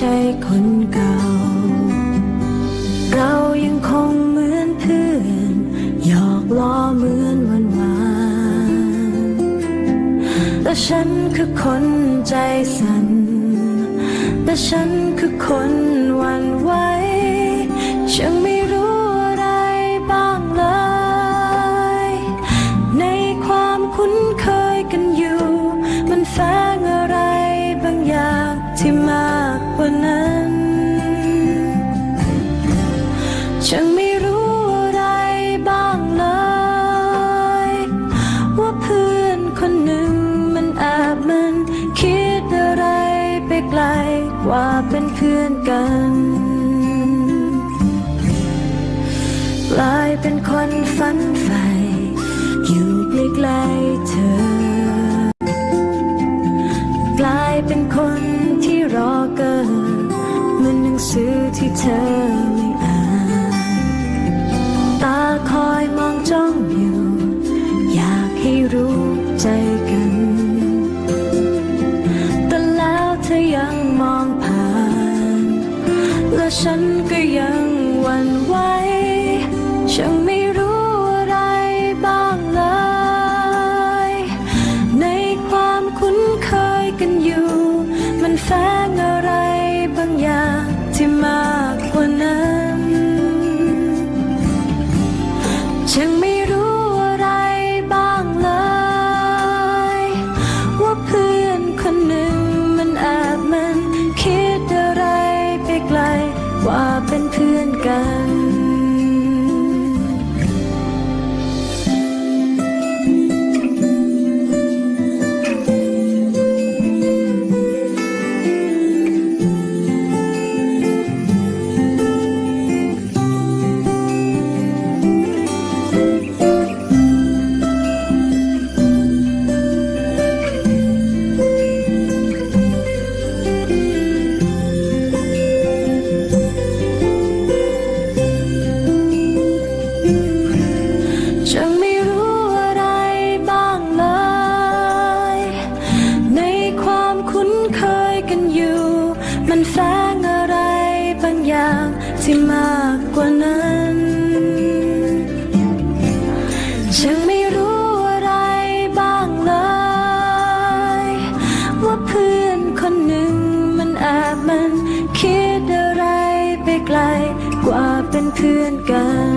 ใช่คนเก่า เรายังคงเหมือนเพื่อนหยอกล้อเหมือนวันวานแต่ฉันคือคนใจสั่นแต่ฉันคือคนวัน ว่าเป็นเพื่อนกันกลายเป็นคนฝันใฝ่อยู่ใกล้ๆเธอ กลายเป็นคนที่รอเกินเหมือนหนังสือที่เธอ วันไว้ เป็นเพื่อนกัน